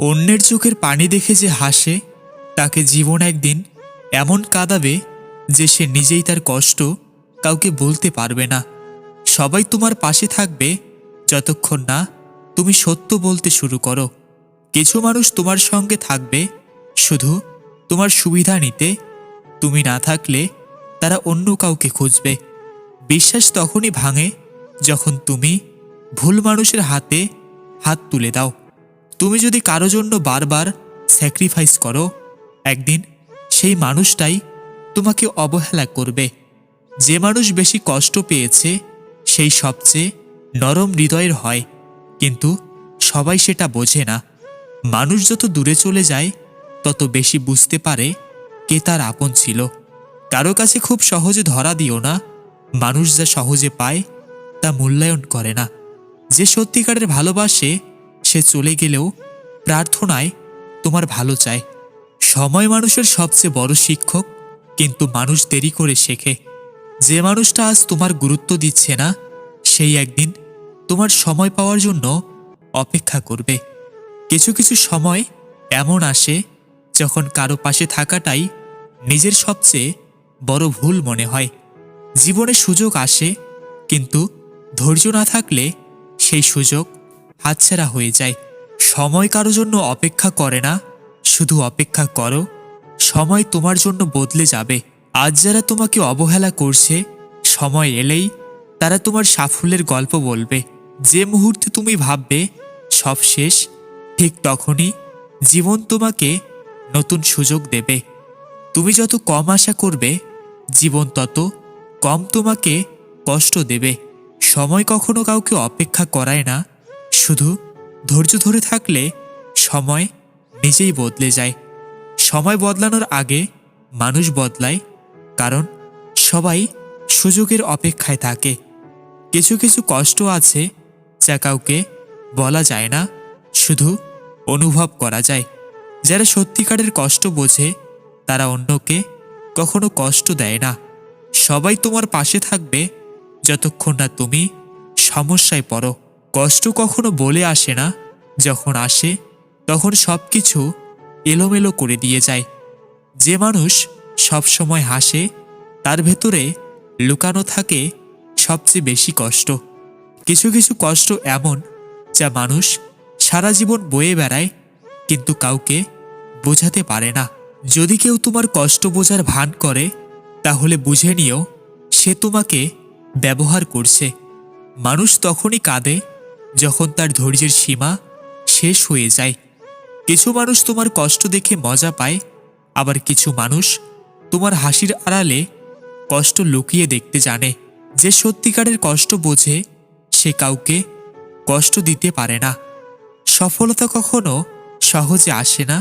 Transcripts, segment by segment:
অন্যের চোখের পানি দেখে যে হাসে, তাকে জীবন একদিন এমন কাঁদাবে যে সে নিজেই তার কষ্ট কাউকে বলতে পারবে না। সবাই তোমার পাশে থাকবে, যতক্ষণ না তুমি সত্য বলতে শুরু করো। কিছু মানুষ তোমার সঙ্গে থাকবে, শুধু তোমার সুবিধা নিতে। তুমি না থাকলে তারা অন্য কাউকে খুঁজবে। বিশ্বাস তখনই ভাঙে যখন তুমি ভুল মানুষের হাতে হাত তুলে দাও। তুমি যদি কারও জন্য বারবার স্যাক্রিফাইস করো, একদিন সেই মানুষটাই তোমাকে অবহেলা করবে। যে মানুষ বেশি কষ্ট পেয়েছে, সেই সবচেয়ে নরম হৃদয়ের হয়। কিন্তু সবাই সেটা বোঝে না। মানুষ যত দূরে চলে যায়, তত বেশি বুঝতে পারে কে তার আপন ছিল। কারও কাছে খুব সহজে ধরা দিও না। মানুষ যা সহজে পায়, তা মূল্যায়ন করে না। যে সত্যিকারের ভালোবাসে সে চলে গেলেও প্রার্থনায় তোমার ভালো চায়। সময় মানুষের সবচেয়ে বড় শিক্ষক, কিন্তু মানুষ দেরি করে শেখে। যে মানুষটা আজ তোমার গুরুত্ব দিচ্ছে না, সেই একদিন তোমার সময় পাওয়ার জন্য অপেক্ষা করবে। কিছু কিছু সময় এমন আসে যখন কারও পাশে থাকাটাই নিজের সবচেয়ে বড় ভুল মনে হয়। জীবনে সুযোগ আসে, কিন্তু ধৈর্য না থাকলে সেই সুযোগ হাতছাড়া হয়ে যায়। সময় কারও জন্য অপেক্ষা করে না, শুধু অপেক্ষা করো। সময় তোমার জন্য বদলে যাবে। আজ যারা তোমাকে অবহেলা করছে, সময় এলেই তারা তোমার সাফল্যের গল্প বলবে। যে মুহূর্তে তুমি ভাববে, সব শেষ, ঠিক তখনই জীবন তোমাকে নতুন সুযোগ দেবে। তুমি যত কম আশা করবে, জীবন তত কম তোমাকে কষ্ট দেবে। সময় কখনো কাউকে অপেক্ষা করায় না শুধু ধৈর্য ধরে থাকলে সময় নিজেই বদলে যায়। সময় বদলানোর আগে মানুষ বদলায়, কারণ সবাই সুযোগের অপেক্ষায় থাকে। কিছু কিছু কষ্ট আছে যা কাউকে বলা যায় না, শুধু অনুভব করা যায়। যারা সত্যিকারের কষ্ট বোঝে, তারা অন্যকে কখনো কষ্ট দেয় না। সবাই তোমার পাশে থাকবে যতক্ষণ না তুমি সমস্যায় পড়ো। কষ্ট কখনো বলে আসে না। যখন আসে, তখন সব কিছু এলোমেলো করে দিয়ে যায়। যে মানুষ সবসময় হাসে, তার ভেতরে লুকানো থাকে সবচেয়ে বেশি কষ্ট। কিছু কিছু কষ্ট এমন, যা মানুষ সারা জীবন বয়ে বেড়ায়, কিন্তু কাউকে বোঝাতে পারে না। যদি কেউ তোমার কষ্ট বোঝার ভান করে, তাহলে বুঝে নিও, সে তোমাকে ব্যবহার করছে। মানুষ তখনই কাঁদে যখন তার ধৈর্যের সীমা শেষ হয়ে যায়, কিছু মানুষ তোমার কষ্ট দেখে মজা পায়, আবার কিছু মানুষ তোমার হাসির আড়ালে কষ্ট লুকিয়ে দেখতে জানে। যে সত্যিকারের কষ্ট বোঝে, সে কাউকে কষ্ট দিতে পারে না। সফলতা কখনো সহজে আসে না,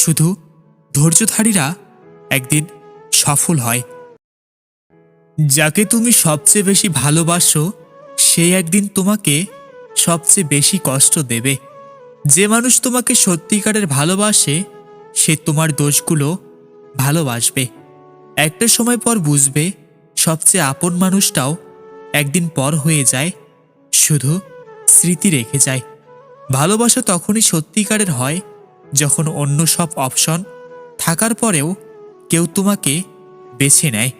শুধু ধৈর্যধারীরা একদিন সফল হয়। যাকে তুমি সবচেয়ে বেশি ভালোবাসো, সে একদিন তোমাকে সবচেয়ে বেশি কষ্ট দেবে। যে মানুষ তোমাকে সত্যিকারের ভালোবাসে, সে তোমার দোষগুলো ভালোবাসবে। একটা সময় পর বুঝবে, সবচেয়ে আপন মানুষটাও একদিন পর হয়ে যায়, শুধু স্মৃতি রেখে যায়। ভালোবাসা তখনই সত্যিকারের হয়, যখন অন্য সব অপশন থাকার পরেও কেউ তোমাকে বেছে নেয়।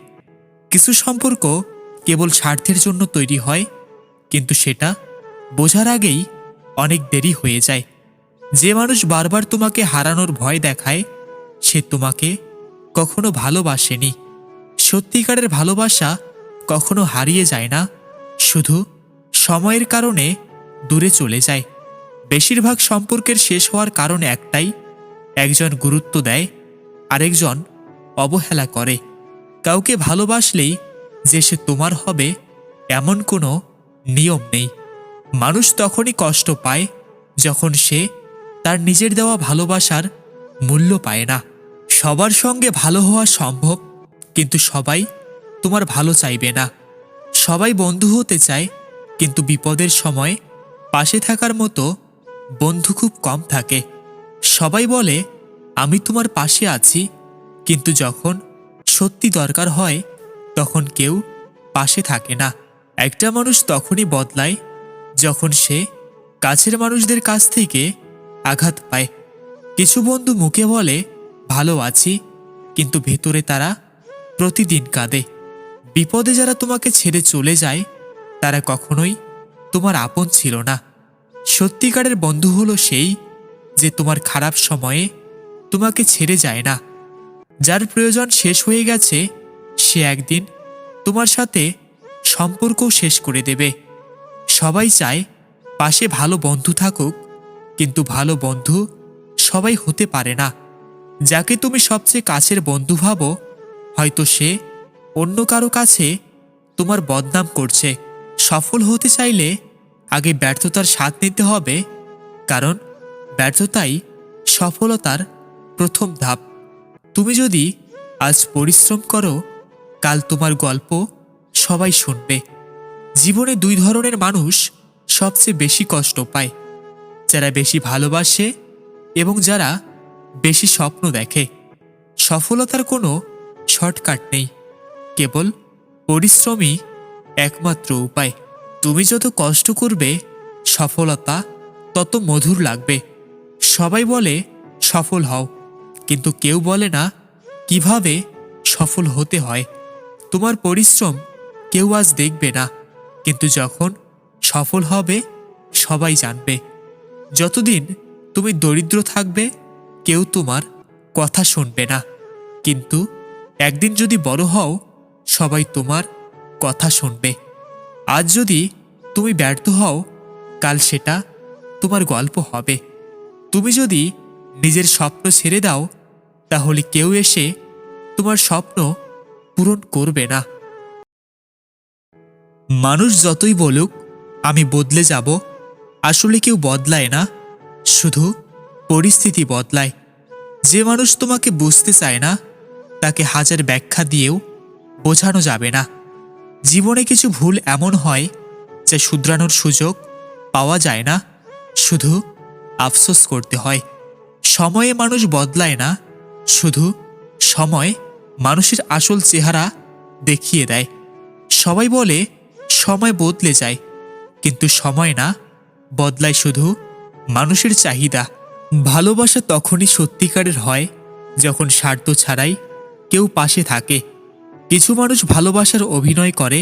কিছু সম্পর্ক কেবল স্বার্থের জন্য তৈরি হয়, কিন্তু সেটা বোঝার আগেই অনেক দেরি হয়ে যায়। যে মানুষ বারবার তোমাকে হারানোর ভয় দেখায়, সে তোমাকে কখনো ভালোবাসেনি। সত্যিকারের ভালোবাসা কখনো হারিয়ে যায় না, শুধু সময়ের কারণে দূরে চলে যায়। বেশিরভাগ সম্পর্কের শেষ হওয়ার কারণ একটাই, একজন গুরুত্ব দেয়, আরেকজন অবহেলা করে। কাউকে ভালোবাসলেই যে সে তোমার হবে, এমন কোনো নিয়ম নেই। মানুষ তখনই কষ্ট পায় যখন সে তার নিজের দেওয়া ভালোবাসার মূল্য পায় না। সবার সঙ্গে ভালো হওয়া সম্ভব, কিন্তু সবাই তোমার ভালো চাইবে না। সবাই বন্ধু হতে চায়, কিন্তু বিপদের সময় পাশে থাকার মতো বন্ধু খুব কম থাকে। সবাই বলে, আমি তোমার পাশে আছি, কিন্তু যখন সত্যি দরকার হয়, তখন কেউ পাশে থাকে না। একটা মানুষ তখনই বদলায় যখন সে কাছের মানুষদের কাছ থেকে আঘাত পায়, কিছু বন্ধু মুখে বলে, ভালো আছি, কিন্তু ভেতরে তারা প্রতিদিন কাঁদে। বিপদে যারা তোমাকে ছেড়ে চলে যায়, তারা কখনোই তোমার আপন ছিল না। সত্যিকারের বন্ধু হলো সেই যে তোমার খারাপ সময়ে তোমাকে ছেড়ে যায় না। যার প্রয়োজন শেষ হয়ে গেছে, সে একদিন তোমার সাথে সম্পর্কও শেষ করে দেবে। সবাই চায় পাশে ভালো বন্ধু থাকুক, কিন্তু ভালো বন্ধু সবাই হতে পারে না। যাকে তুমি সবচেয়ে কাছের বন্ধু ভাবো, হয়তো সে অন্য কারও কাছে তোমার বদনাম করছে। সফল হতে চাইলে আগে ব্যর্থতার স্বাদ নিতে হবে, কারণ ব্যর্থতাই সফলতার প্রথম ধাপ। তুমি যদি আজ পরিশ্রম করো, কাল তোমার গল্প সবাই শুনবে। জীবনে দুই ধরনের মানুষ সবচেয়ে বেশি কষ্ট পায়। যারা বেশি ভালোবাসে এবং যারা বেশি স্বপ্ন দেখে। সফলতার কোনো শর্টকাট নেই। কেবল পরিশ্রমই একমাত্র উপায়। তুমি যত কষ্ট করবে, সফলতা তত মধুর লাগবে। সবাই বলে, সফল হও। কিন্তু কেউ বলে না, কীভাবে সফল হতে হয়? তোমার পরিশ্রম কেউ আজ দেখবে না। কিন্তু যখন সফল হবে, সবাই জানবে। যতদিন তুমি দরিদ্র থাকবে, কেউ তোমার কথা শুনবে না। কিন্তু একদিন যদি বড় হও, সবাই তোমার কথা শুনবে। আজ যদি তুমি ব্যর্থ হও, কাল সেটা তোমার গল্প হবে। তুমি যদি নিজের স্বপ্ন ছেড়ে দাও, তাহলে কেউ এসে তোমার স্বপ্ন পূরণ করবে না। মানুষ যতই বলুক, আমি বদলে যাব, আসলে কেউ বদলায় না, শুধু পরিস্থিতি বদলায়। যে মানুষ তোমাকে বুঝতে চায় না, তাকে হাজার ব্যাখ্যা দিয়েও বোঝানো যাবে না। জীবনে কিছু ভুল এমন হয়, যা শুধরানোর সুযোগ পাওয়া যায় না, শুধু আফসোস করতে হয়। সময়ে মানুষ বদলায় না, শুধু সময় মানুষের আসল চেহারা দেখিয়ে দেয়। সবাই বলে সময় বদলে যায়। কিন্তু সময় না, বদলায় শুধু মানুষের চাহিদা। ভালোবাসা তখনই সত্যিকারের হয় যখন স্বার্থ ছাড়াই কেউ পাশে থাকে। কিছু মানুষ ভালোবাসার অভিনয় করে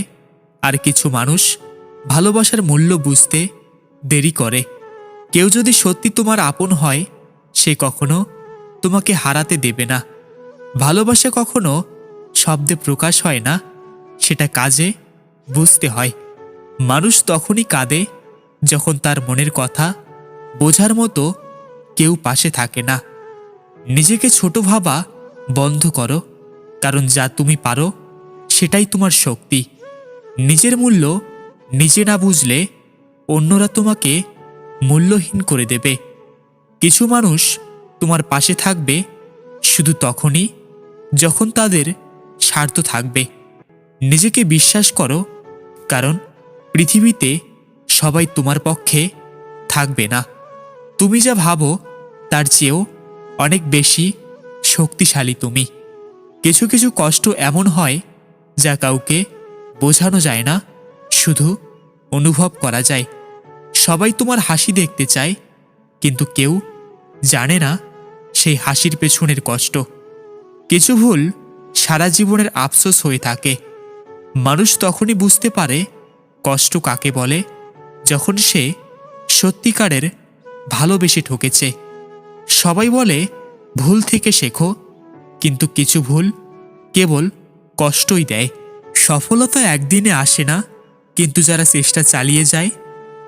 আর কিছু মানুষ ভালোবাসার মূল্য বুঝতে দেরি করে। কেউ যদি সত্যি তোমার আপন হয়, সে কখনো তোমাকে হারাতে দেবে না। ভালোবাসা কখনো শব্দে প্রকাশ হয় না, সেটা কাজে বুঝতে হয়। মানুষ তখনই কাঁদে যখন তার মনের কথা বোঝার মতো কেউ পাশে থাকে না। নিজেকে ছোট ভাবা বন্ধ করো, কারণ যা তুমি পারো সেটাই তোমার শক্তি। নিজের মূল্য নিজে না বুঝলে অন্যরা তোমাকে মূল্যহীন করে দেবে। কিছু মানুষ তোমার পাশে থাকবে শুধু তখনই যখন তাদের স্বার্থ থাকবে। নিজেকে বিশ্বাস করো, কারণ পৃথিবীতে সবাই তোমার পক্ষে থাকবে না। তুমি যা ভাবো, তার চেয়েও অনেক বেশি শক্তিশালী তুমি। কিছু কিছু কষ্ট এমন হয়, যা কাউকে বোঝানো যায় না, শুধু অনুভব করা যায়। সবাই তোমার হাসি দেখতে চায়, কিন্তু কেউ জানে না সেই হাসির পেছনের কষ্ট। কিছু ভুল সারা জীবনের আফসোস হয়ে থাকে। মানুষ তখনই বুঝতে পারে কষ্ট কাকে বলে, যখন সে সত্যিকারের ভালোবেসে ঠকেছে। সবাই বলে, ভুল থেকে শেখো। কিন্তু কিছু ভুল কেবল কষ্টই দেয়। সফলতা একদিনে আসে না, কিন্তু যারা চেষ্টা চালিয়ে যায়,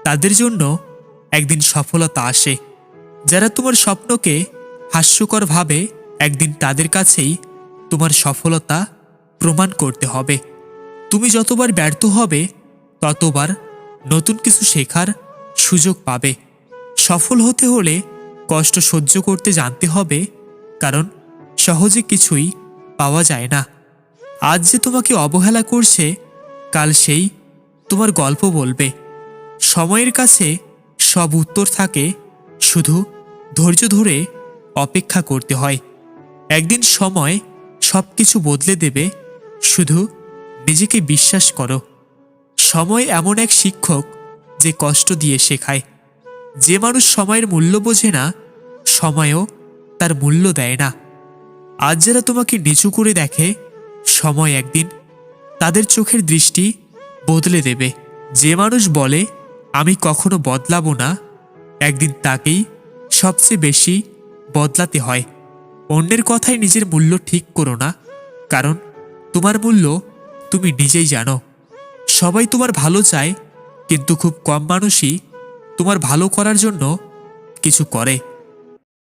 তাদের জন্য একদিন সফলতা আসে। যারা তোমার স্বপ্নকে হাস্যকরভাবে একদিন তাদের কাছেই তোমার সফলতা প্রমাণ করতে হবে। তুমি যতবার ব্যর্থ হবে, ততবার নতুন কিছু শেখার সুযোগ পাবে। সফল হতে হলে কষ্ট সহ্য করতে জানতে হবে, কারণ সহজে কিছুই পাওয়া যায় না। আজ যে তোমাকে অবহেলা করছে, কাল সেই তোমার গল্প বলবে। সময়ের কাছে সব উত্তর থাকে, শুধু ধৈর্য ধরে অপেক্ষা করতে হয়। একদিন সময় সব কিছু বদলে দেবে, শুধু নিজেকে বিশ্বাস করো। সময় এমন এক শিক্ষক যে কষ্ট দিয়ে শেখায়। যে মানুষ সময়ের মূল্য বোঝে না, সময়ও তার মূল্য দেয় না। আজ যারা তোমাকে নিচু করে দেখে, সময় একদিন তাদের চোখের দৃষ্টি বদলে দেবে। যে মানুষ বলে, আমি কখনো বদলাবো না একদিন তাকেই সবচেয়ে বেশি বদলাতে হয়। অন্যের কথায় নিজের মূল্য ঠিক করো না, কারণ তোমার মূল্য তুমি নিজেই জানো। সবাই তোমার ভালো চায়, কিন্তু খুব কম মানুষই তোমার ভালো করার জন্য কিছু করে।